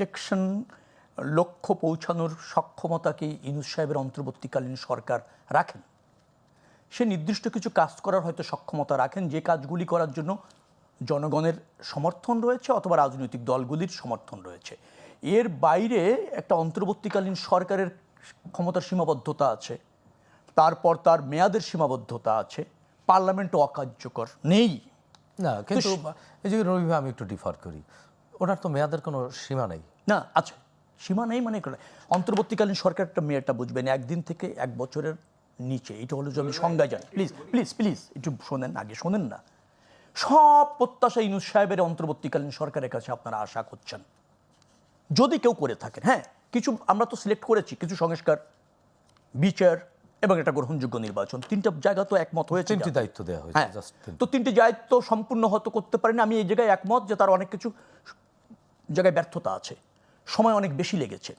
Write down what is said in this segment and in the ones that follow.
Election লক্ষ্য পৌঁছানোর সক্ষমতাকে ইনুস সাহেবের অন্তর্বর্তীকালীন সরকার রাখেন। সে নির্দিষ্ট কিছু কাজ করার হয়তো সক্ষমতা রাখেন যে কাজগুলি করার জন্য জনগণের সমর্থন রয়েছে অথবা রাজনৈতিক দলগুলির সমর্থন রয়েছে। এর বাইরে একটা অন্তর্বর্তীকালীন সরকারের ক্ষমতার সীমাবদ্ধতা আছে তারপর তার মেয়াদের সীমাবদ্ধতা আছে পার্লামেন্টও অকার্যকর নেই। না কিন্তু এই যে রবি আমি একটু ডিফার করি। ওনার তো মেয়াদের কোনো সীমা নেই। না আচ্ছা সীমা নেই মানে অন্তর্বর্তীকালীন সরকারটা মেয়েটা বুঝবেন একদিন থেকে এক বছরের নিচে। এটা হলো যে আমি সংজ্ঞায় জানি প্লিজ প্লিজ প্লিজ একটু শোনেন আগে শোনেন না। সব প্রত্যাশা ইনুস সাহেবের অন্তর্বর্তীকালীন সরকারের কাছে আপনারা আশা করছেন। যদি কেউ করে থাকেন হ্যাঁ কিছু আমরা তো সিলেক্ট করেছি কিছু সংস্কার বিচার এবং একটা গ্রহণযোগ্য নির্বাচন। তিনটা জায়গা তো একমত হয়েছে তিনটি দায়িত্ব দেওয়া হয়েছে হ্যাঁ। তো তিনটি দায়িত্ব সম্পূর্ণ হয়তো করতে পারেন। আমি এই জায়গায় একমত যে তার অনেক কিছু জায়গায় ব্যর্থতা আছে। সময় অনেক বেশি লেগেছে।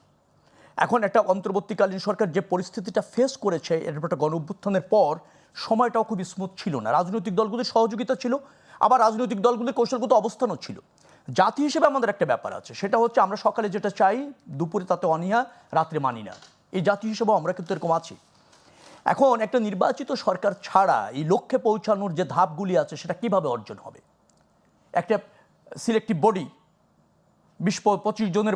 এখন একটা অন্তর্বর্তীকালীন সরকার যে পরিস্থিতিটা ফেস করেছে, এর একটা গণ অভ্যুত্থানের পর সময়টাও খুব স্মুথ ছিল না। রাজনৈতিক দলগুলির সহযোগিতা ছিল, আবার রাজনৈতিক দলগুলির কৌশলগত অবস্থানও ছিল। জাতি হিসেবে আমাদের একটা ব্যাপার আছে, সেটা হচ্ছে আমরা সকালে যেটা চাই, দুপুরে তাতে অনীহা, রাত্রে মানি না। এই জাতি হিসেবেও আমরা কিন্তু এরকম আছি। এখন একটা নির্বাচিত সরকার ছাড়া এই লক্ষ্যে পৌঁছানোর যে ধাপগুলি আছে, সেটা কীভাবে অর্জন হবে? একটা সিলেক্টিভ বডি বিশ পঁচিশ জনের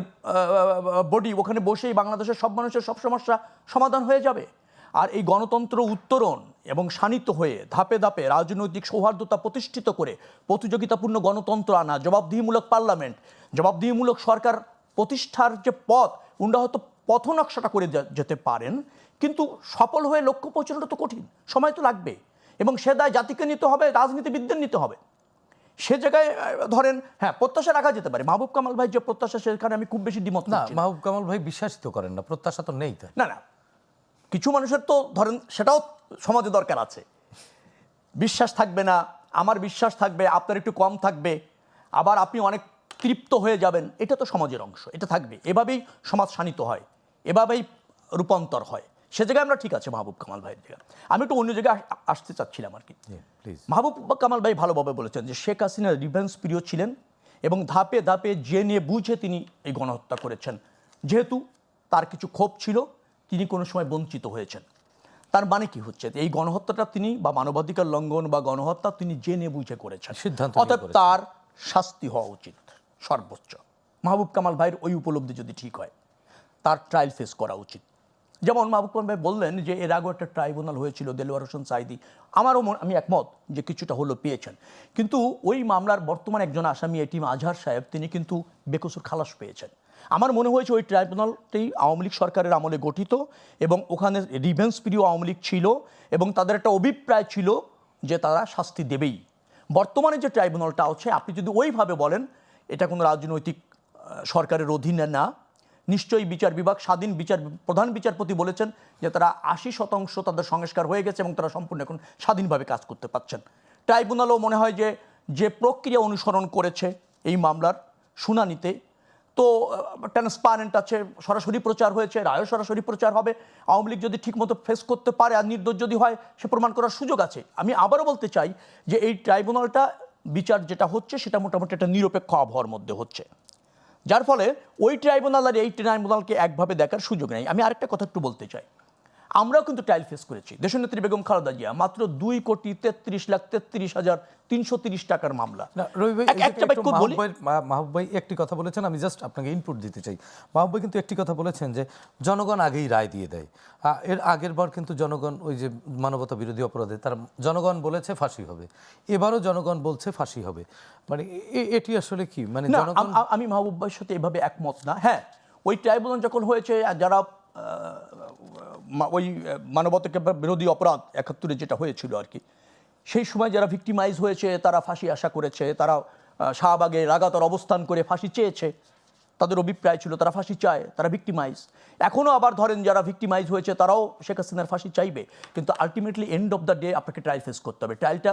বডি ওখানে বসেই বাংলাদেশের সব মানুষের সব সমস্যা সমাধান হয়ে যাবে। আর এই গণতন্ত্র উত্তরণ এবং শানিত হয়ে ধাপে ধাপে রাজনৈতিক সৌহার্দ্যতা প্রতিষ্ঠিত করে প্রতিযোগিতাপূর্ণ গণতন্ত্র আনা, জবাবদিহিমূলক পার্লামেন্ট, জবাবদিহিমূলক সরকার প্রতিষ্ঠার যে পথ উন্ডা হয়তো পথনকশাটা করে যা- যেতে পারেন, কিন্তু সফল হয়ে লক্ষ্য পৌঁছানোটা তো কঠিন, সময় তো লাগবে এবং সে দায় জাতিকে নিতে হবে, রাজনীতিবিদদের নিতে হবে। সে জায়গায় ধরেন হ্যাঁ প্রত্যাশা রাখা যেতে পারে। মাহবুব কামাল ভাই যে প্রত্যাশা সেখানে আমি খুব বেশি দ্বিমত না মাহবুব কামাল ভাই বিশ্বাসিত করেন না প্রত্যাশা তো নেই না না। কিছু মানুষের তো ধরেন সেটাও সমাজে দরকার আছে। বিশ্বাস থাকবে না আমার বিশ্বাস থাকবে আপনার একটু কম থাকবে আবার আপনি অনেক তৃপ্ত হয়ে যাবেন এটা তো সমাজের অংশ এটা থাকবে। এভাবেই সমাজ শানিত হয় এভাবেই রূপান্তর হয়। সে জায়গায় আমরা ঠিক আছে মাহবুব কামাল ভাইয়ের জায়গা আমি একটু অন্য জায়গায় আসতে চাচ্ছিলাম আর কি। প্লিজ মাহবুব কামাল ভাই ভালোভাবে বলেছেন যে শেখ হাসিনা রিভেন্স প্রিয় ছিলেন এবং ধাপে ধাপে জেনে বুঝে তিনি এই গণহত্যা করেছেন। যেহেতু তার কিছু ক্ষোভ ছিল তিনি কোনো সময় বঞ্চিত হয়েছেন। তার মানে কি হচ্ছে? এই গণহত্যাটা তিনি বা মানবাধিকার লঙ্ঘন বা গণহত্যা তিনি জেনে বুঝে করেছেন। সিদ্ধান্ত নিয়ে অতএব তার শাস্তি হওয়া উচিত সর্বোচ্চ। মাহবুব কামাল ভাইয়ের ওই উপলব্ধি যদি ঠিক হয় তার ট্রায়াল ফেস করা উচিত। যেমন মাহবুব কামাল ভাই বললেন যে এর আগেও একটা ট্রাইব্যুনাল হয়েছিল দেলোয়ার হোসেন সাইদি। আমারও আমি একমত যে কিছুটা হলো পেয়েছেন। কিন্তু ওই মামলার বর্তমান একজন আসামি এটিম আজহার সাহেব, তিনি কিন্তু বেকসুর খালাস পেয়েছেন। আমার মনে হয়েছে ওই ট্রাইব্যুনালটি আওয়ামী লীগ সরকারের আমলে গঠিত এবং ওখানে রিভেন্স প্রিয় আওয়ামী লীগ ছিল এবং তাদের একটা অভিপ্রায় ছিল যে তারা শাস্তি দেবেই। বর্তমানে যে ট্রাইব্যুনালটা আছে, আপনি যদি ওইভাবে বলেন, এটা কোনো রাজনৈতিক সরকারের অধীনে না। নিশ্চয়ই বিচার বিভাগ, স্বাধীন বিচার, প্রধান বিচারপতি বলেছেন যে তারা আশি শতাংশ তাদের সংস্কার হয়ে গেছে এবং তারা সম্পূর্ণ এখন স্বাধীনভাবে কাজ করতে পারছেন। ট্রাইব্যুনালও মনে হয় যে যে প্রক্রিয়া অনুসরণ করেছে এই মামলার শুনানিতে, তো ট্রান্সপারেন্ট আছে, সরাসরি প্রচার হয়েছে, রায়ও সরাসরি প্রচার হবে। আওয়ামী লীগ যদি ঠিকমতো ফেস করতে পারে আর নির্দোষ যদি হয়, সে প্রমাণ করার সুযোগ আছে। আমি আবারও বলতে চাই যে এই ট্রাইব্যুনালটা বিচার যেটা হচ্ছে, সেটা মোটামুটি একটা নিরপেক্ষ আবহাওয়ার মধ্যে হচ্ছে। যার ফলে ওই ট্রাইব্যুনাল আর এই ট্রাইব্যুনালকে একভাবে দেখার সুযোগ নেই। আমি আরেকটা কথা একটু বলতে চাই। আমরাও কিন্তু ট্রায়াল ফেস করেছি। দেশনেত্রী বেগম খালেদা জিয়া মাত্র দুই কোটি তেত্রিশ লাখ তেত্রিশ হাজার তিনশো তিরিশ টাকার মামলা। মাহবুব ভাই একটি কথা বলেছেন আমি জাস্ট আপনাকে ইনপুট দিতে চাই। মাহবুব ভাই কিন্তু একটি কথা বলেছেন যে জনগণ আগেই রায় দিয়ে দেয়। এর আগের বার কিন্তু জনগণ ওই যে মানবতা বিরোধী অপরাধে তার জনগণ বলেছে ফাঁসি হবে। এবারও জনগণ বলছে ফাঁসি হবে। মানে এটি আসলে কি? মানে আম- মাহবুব ভাইয়ের সাথে এভাবে একমত না। হ্যাঁ ওই ট্রাইব্যুনাল যখন হয়েছে যারা ওই মানবতাকে বিরোধী অপরাধ একাত্তরে যেটা হয়েছিল আর কি, সেই সময় যারা ভিক্টিমাইজ হয়েছে, তারা ফাঁসি আশা করেছে, তারা শাহবাগে লাগাতার অবস্থান করে ফাঁসি চেয়েছে, তাদের অভিপ্রায় ছিল তারা ফাঁসি চায়, তারা ভিক্টিমাইজ এখনও আবার ধরেন যারা ভিক্টিমাইজ হয়েছে, তারাও শেখ হাসিনার ফাঁসি চাইবে। কিন্তু ultimately end of the day আপনাকে ট্রায়াল ফেস করতে হবে। ট্রায়ালটা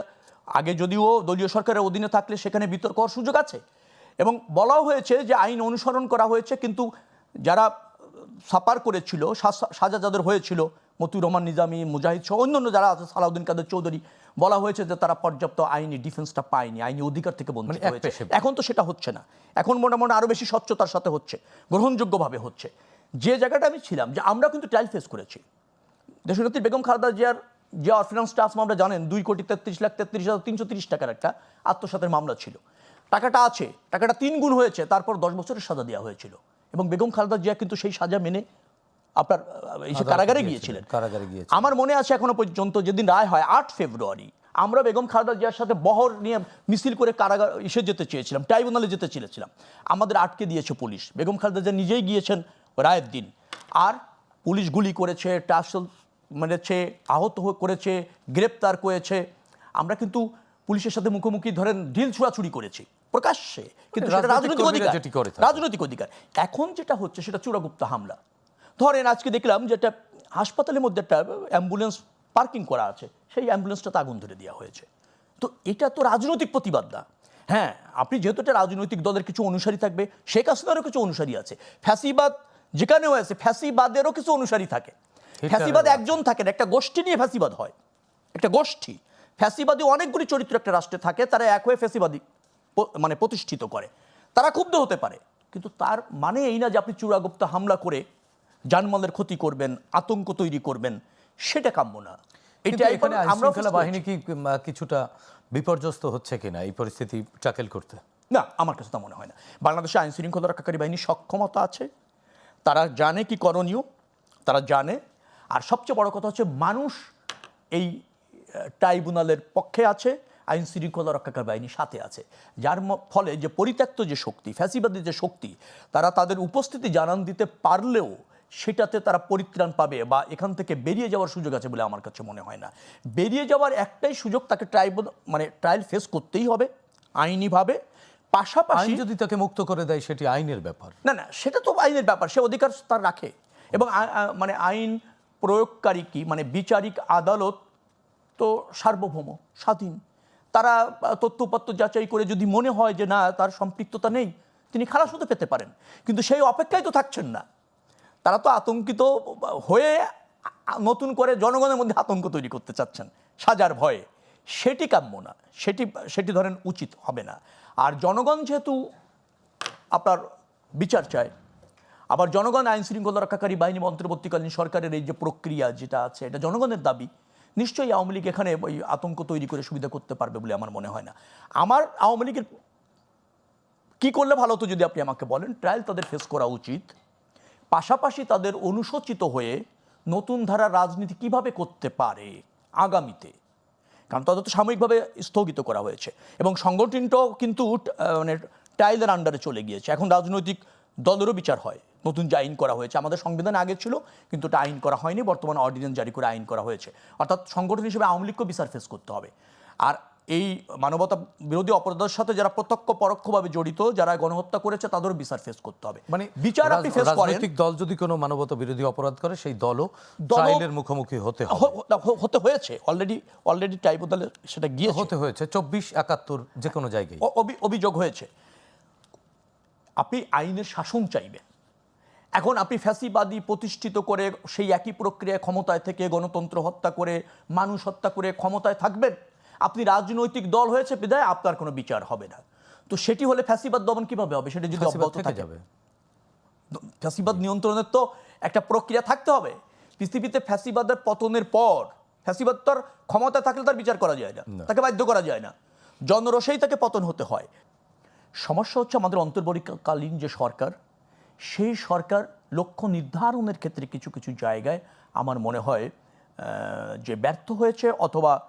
আগে যদিও দলীয় সরকারের অধীনে থাকলে সেখানে বিতর্ক হওয়ার সুযোগ আছে। এবং বলাও হয়েছে যে আইন অনুসরণ করা হয়েছে, কিন্তু যারা সাপার করেছিল সাজা যাদের হয়েছিল মতিউর রহমান নিজামী মুজাহিদ সহ অন্যান্য যারা আছে সালাউদ্দিন কাদের চৌধুরী। বলা হয়েছে যে তারা পর্যাপ্ত আইনি ডিফেন্সটা পায়নি আইনি অধিকার থেকে বঞ্চিত মানে হয়েছে। এখন তো সেটা হচ্ছে না। এখন মোটামুটি আরও বেশি স্বচ্ছতার সাথে হচ্ছে গ্রহণযোগ্যভাবে হচ্ছে। যে জায়গাটা আমি ছিলাম যে আমরা কিন্তু ট্রায়াল ফেস করেছি। দেশনেত্রী বেগম খালেদা জিয়ার যে অরফিনান্স ট্রাস্ট মামলা জানেন দুই কোটি তেত্রিশ লাখ তেত্রিশ হাজার তিনশো তিরিশ টাকার একটা আত্মসাতের মামলা ছিল। টাকাটা আছে টাকাটা তিন গুণ হয়েছে তারপর দশ বছরের সাজা দেওয়া হয়েছিল। এবং বেগম খালেদা জিয়া কিন্তু সেই সাজা মেনে আপনার কারাগারে গিয়েছিলেন, কারাগারে গিয়েছিলেন। আমার মনে আছে এখনও পর্যন্ত যেদিন রায় হয় আট ফেব্রুয়ারি আমরা বেগম খালেদা জিয়ার সাথে বহর নিয়ে মিছিল করে কারাগার এসে যেতে চেয়েছিলাম ট্রাইব্যুনালে যেতে চেয়েছিলাম। আমাদের আটকে দিয়েছে পুলিশ। বেগম খালেদা জিয়া নিজেই গিয়েছেন রায়ের দিন। আর পুলিশ গুলি করেছে টাসল মেরেছে আহত করেছে গ্রেপ্তার করেছে। আমরা কিন্তু পুলিশের সাথে মুখোমুখি ধরেন ঢিল ছুড়াছুড়ি করেছি। প্রকাশ্যে কিন্তু সেটা রাজনৈতিক অধিকার রাজনৈতিক অধিকার। এখন যেটা হচ্ছে সেটা চূড়াগুপ্ত হামলা। ধরেন আজকে দেখলাম যে একটা হাসপাতালের মধ্যে একটা অ্যাম্বুলেন্স পার্কিং করা আছে সেই অ্যাম্বুলেন্সটাতে আগুন ধরে দেওয়া হয়েছে। তো এটা তো রাজনৈতিক প্রতিবাদ না। হ্যাঁ আপনি যেহেতু একটা রাজনৈতিক দলের কিছু অনুসারী থাকবে শেখ হাসিনারও কিছু অনুসারী আছে। ফ্যাসিবাদ যেখানেও আছে ফ্যাসিবাদেরও কিছু অনুসারী থাকে। ফ্যাসিবাদ একজন থাকেন একটা গোষ্ঠী নিয়ে ফ্যাসিবাদ হয়। একটা গোষ্ঠী। ফ্যাসিবাদী অনেকগুলি চরিত্র একটা রাষ্ট্রে থাকে তারা এক হয়ে ফ্যাসিবাদী। মানে প্রতিষ্ঠিত করে। তারা ক্ষুব্ধ হতে পারে কিন্তু তার মানে এই না যে আপনি চূড়াগুপ্ত হামলা করে জানমালের ক্ষতি করবেন আতঙ্ক তৈরি করবেন সেটা কাম্য না। এখানে আইনশৃঙ্খলা বাহিনী কি কিছুটা বিপর্যস্ত হচ্ছে কিনা? এই পরিস্থিতি ট্যাকেল করতে। না আমার কাছে তা মনে হয় না। বাংলাদেশে আইন শৃঙ্খলা রক্ষাকারী বাহিনীর সক্ষমতা আছে। তারা জানে কি করণীয় তারা জানে। আর সবচেয়ে বড় কথা হচ্ছে মানুষ এই ট্রাইব্যুনালের পক্ষে আছে। আইন শৃঙ্খলা রক্ষাকারী বাহিনীর সাথে আছে। যার ফলে যে পরিত্যক্ত যে শক্তি ফ্যাসিবাদী যে শক্তি তারা তাদের উপস্থিতি জানান দিতে পারলেও সেটাতে তারা পরিত্রাণ পাবে বা এখান থেকে বেরিয়ে যাওয়ার সুযোগ আছে বলে আমার কাছে মনে হয় না। বেরিয়ে যাওয়ার একটাই সুযোগ তাকে ট্রাইব্যুনাল মানে ট্রায়াল ফেস করতেই হবে আইনিভাবে। পাশাপাশি আইন যদি তাকে মুক্ত করে দেয় সেটি আইনের ব্যাপার। না না সেটা তো আইনের ব্যাপার সে অধিকার তার রাখে। এবং মানে আইন প্রয়োগকারী কি মানে বিচারিক আদালত তো সার্বভৌম স্বাধীন। তারা তথ্যপত্র যাচাই করে যদি মনে হয় যে না, তার সম্পৃক্ততা নেই, তিনি খালাস হতে পেতে পারেন। কিন্তু সেই অপেক্ষায় তো থাকছেন না। তারা তো আতঙ্কিত হয়ে নতুন করে জনগণের মধ্যে আতঙ্ক তৈরি করতে চাচ্ছেন, সাজার ভয়ে। সেটি কাম্য না। সেটি সেটি ধরেন উচিত হবে না। আর জনগণ যেহেতু আপনার বিচার চায়, আবার জনগণ আইন শৃঙ্খলা রক্ষাকারী বাহিনী অন্তর্বর্তীকালীন সরকারের এই যে প্রক্রিয়া যেটা আছে, এটা জনগণের দাবি। নিশ্চয়ই আওয়ামী লীগ এখানে ওই আতঙ্ক তৈরি করে সুবিধা করতে পারবে বলে আমার মনে হয় না। আমার আওয়ামী লীগের কী করলে ভালো হতো যদি আপনি আমাকে বলেন? ট্রায়াল তাদের ফেস করা উচিত। পাশাপাশি তাদের অনুশোচিত হয়ে নতুন ধারা রাজনীতি কীভাবে করতে পারে আগামীতে? কারণ তাদের তো সাময়িকভাবে স্থগিত করা হয়েছে। এবং সংগঠনটাও কিন্তু মানে টাইলের আন্ডারে চলে গিয়েছে। এখন রাজনৈতিক দলেরও বিচার হয়। নতুন যে আইন করা হয়েছে। আমাদের সংবিধান আগে ছিল কিন্তু এটা আইন করা হয়নি বর্তমানে অর্ডিন্যান্স জারি করে আইন করা হয়েছে। অর্থাৎ সংগঠন হিসেবে আওয়ামী লীগকেও বিচার ফেস করতে হবে। আর এই মানবতা বিরোধী অপরাধের সাথে যারা প্রত্যক্ষ পরোক্ষভাবে জড়িত যারা গণহত্যা করেছে তাদেরও বিচার ফেস করতে হবে। মানে বিচার আপনি ফেস করেন। রাজনৈতিক দল যদি কোনো মানবতা বিরোধী অপরাধ করে সেই দলও ট্রায়ালের মুখোমুখি হতে হবে। হতে হয়েছে। অলরেডি অলরেডি ট্রাইব্যুনালে সেটা গিয়েছে। হতে হয়েছে। চব্বিশ একাত্তর যে কোনো জায়গায়। অভিযোগ হয়েছে। আপনি আইনের শাসন চাইবেন। এখন আপনি ফ্যাসিবাদী প্রতিষ্ঠিত করে সেই একই প্রক্রিয়ায় ক্ষমতায় থেকে গণতন্ত্র হত্যা করে মানুষ হত্যা করে ক্ষমতায় থাকবেন? আপনি রাজনৈতিক দল হয়েছে বিদায় আপনার কোনো বিচার হবে না। তো সেটি হলে ফ্যাসিবাদ দমন কীভাবে হবে? সেটা যদি ফ্যাসিবাদ অব্যাহত থেকে যাবে। ফ্যাসিবাদ নিয়ন্ত্রণের তো একটা প্রক্রিয়া থাকতে হবে। পৃথিবীতে ফ্যাসিবাদের পতনের পর ফ্যাসিবাদ তো আর ক্ষমতা থাকলে তার বিচার করা যায় না। তাকে বাধ্য করা যায় না। জনরসেই তাকে পতন হতে হয়। সমস্যা হচ্ছে আমাদের অন্তর্বর্তীকালীন যে সরকার সেই সরকার লক্ষ্য নির্ধারণের ক্ষেত্রে কিছু কিছু জায়গায় আমার মনে হয় যে ব্যর্থ হয়েছে অথবা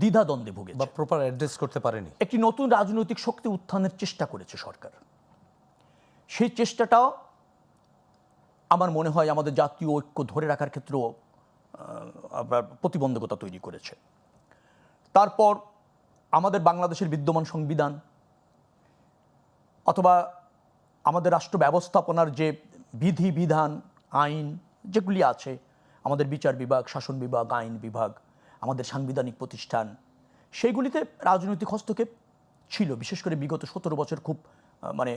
দ্বিধাদ্বন্দ্বে ভুগেছে। বা প্রপার অ্যাড্রেস করতে পারেনি। একটি নতুন রাজনৈতিক শক্তি উত্থানের চেষ্টা করেছে সরকার। সেই চেষ্টাটাও আমার মনে হয় আমাদের জাতীয় ঐক্য ধরে রাখার ক্ষেত্রেও আপনার প্রতিবন্ধকতা তৈরি করেছে। তারপর আমাদের বাংলাদেশের বিদ্যমান সংবিধান অথবা আমাদের রাষ্ট্র ব্যবস্থাপনার যে বিধি বিধান আইন যেগুলি আছে আমাদের বিচার বিভাগ শাসন বিভাগ আইন বিভাগ আমাদের সাংবিধানিক প্রতিষ্ঠান সেইগুলিতে রাজনৈতিক হস্তক্ষেপ ছিল। বিশেষ করে বিগত সতেরো বছর খুব মানে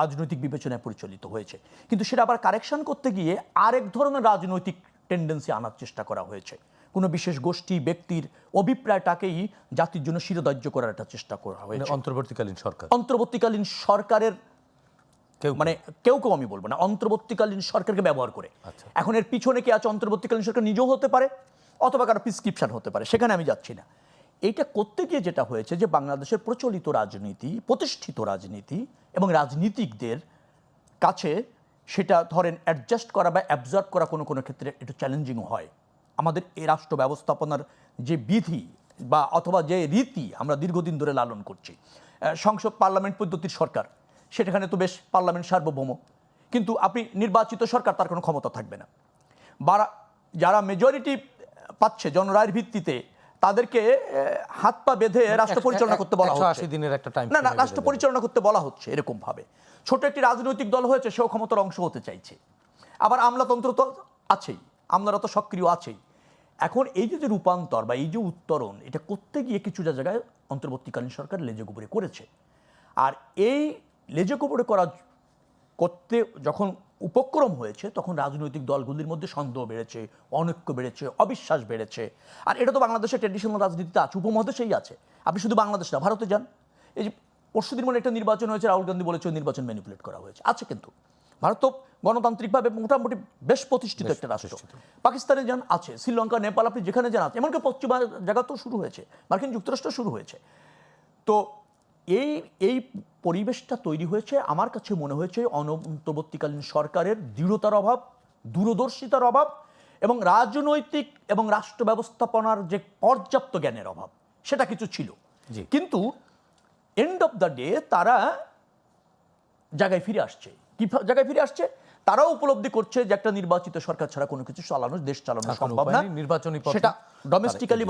রাজনৈতিক বিবেচনায় পরিচালিত হয়েছে। কিন্তু সেটা আবার কারেকশন করতে গিয়ে আরেক ধরনের রাজনৈতিক টেন্ডেন্সি আনার চেষ্টা করা হয়েছে। কোনো বিশেষ গোষ্ঠী ব্যক্তির অভিপ্রায়টাকেই জাতির জন্য শিরোধার্য করার একটা চেষ্টা করা মানে হয়েছে অন্তর্বর্তীকালীন সরকার। অন্তর্বর্তীকালীন সরকারের মানে কেউ কেউ আমি বলব না অন্তর্বর্তীকালীন সরকারকে ব্যবহার করে। আচ্ছা। এখন এর পিছনে কি আছে? অন্তর্বর্তীকালীন সরকার নিজেও হতে পারে অথবা কারও প্রিসক্রিপশন হতে পারে সেখানে আমি যাচ্ছি না। এইটা করতে গিয়ে যেটা হয়েছে যে বাংলাদেশের প্রচলিত রাজনীতি প্রতিষ্ঠিত রাজনীতি এবং রাজনীতিকদের কাছে সেটা ধরেন অ্যাডজাস্ট করা বা অ্যাবজর্ব করা কোনো কোনো ক্ষেত্রে একটু চ্যালেঞ্জিং হয়। আমাদের এই রাষ্ট্র ব্যবস্থাপনার যে বিধি বা অথবা যে রীতি আমরা দীর্ঘদিন ধরে লালন করছি। সংসদ পার্লামেন্ট পদ্ধতির সরকার সেখানে তো বেশ পার্লামেন্ট সার্বভৌম। কিন্তু আপনি নির্বাচিত সরকার তার কোনো ক্ষমতা থাকবে না। বারা যারা মেজরিটি পাচ্ছে জনরায়ের ভিত্তিতে তাদেরকে হাত পা বেঁধে রাষ্ট্র পরিচালনা করতে বলা হচ্ছে। দিনের একটা টাইম না না রাষ্ট্র পরিচালনা করতে বলা হচ্ছে এরকম ভাবে ছোট একটি রাজনৈতিক দল হয়েছে সেও ক্ষমতার অংশ হতে চাইছে। আবার আমলাতন্ত্র তো আছেই আমলারা তো সক্রিয় আছেই। এখন এই যে রূপান্তর বা এই যে উত্তরণ এটা করতে গিয়ে কিছুটা জায়গায় অন্তর্বর্তীকালীন সরকার লেজে গোবরে করেছে। আর এই লেজে গোবরে করা করতে যখন উপক্রম হয়েছে তখন রাজনৈতিক দলগুলির মধ্যে সন্দেহ বেড়েছে অনৈক্য বেড়েছে অবিশ্বাস বেড়েছে। আর এটা তো বাংলাদেশের ট্রেডিশনাল রাজনীতিতে আছে উপমহাদেশেই আছে। আপনি শুধু বাংলাদেশ না ভারতে যান। এই যে পরশুদিন মনে একটা নির্বাচন হয়েছে রাহুল গান্ধী বলেছে নির্বাচন ম্যানিপুলেট করা হয়েছে। আছে কিন্তু। ভারত তো গণতান্ত্রিকভাবে মোটামুটি বেশ প্রতিষ্ঠিত একটা রাষ্ট্র। পাকিস্তানে যান আছে। শ্রীলঙ্কা নেপাল আপনি যেখানে যান আছে। এমনকি পশ্চিমা জায়গাতেও শুরু হয়েছে। মার্কিন যুক্তরাষ্ট্র শুরু হয়েছে। তো এই এই পরিবেশটা তৈরি হয়েছে আমার কাছে মনে হয়েছে অনন্তর্বর্তীকালীন সরকারের দৃঢ়তার অভাব দূরদর্শিতার অভাব এবং রাজনৈতিক এবং রাষ্ট্র ব্যবস্থাপনার যে পর্যাপ্ত জ্ঞানের অভাব সেটা কিছু ছিল। কিন্তু এন্ড অফ দ্য ডে তারা জায়গায় ফিরে আসছে। কি জায়গায় ফিরে আসছে? তারাও উপলব্ধি করছে যে একটা নির্বাচিত সরকার ছাড়া কোনো কিছু চালানো দেশ চালানো সম্ভব না। নির্বাচনী সেটা ডোমেস্টিক্যালি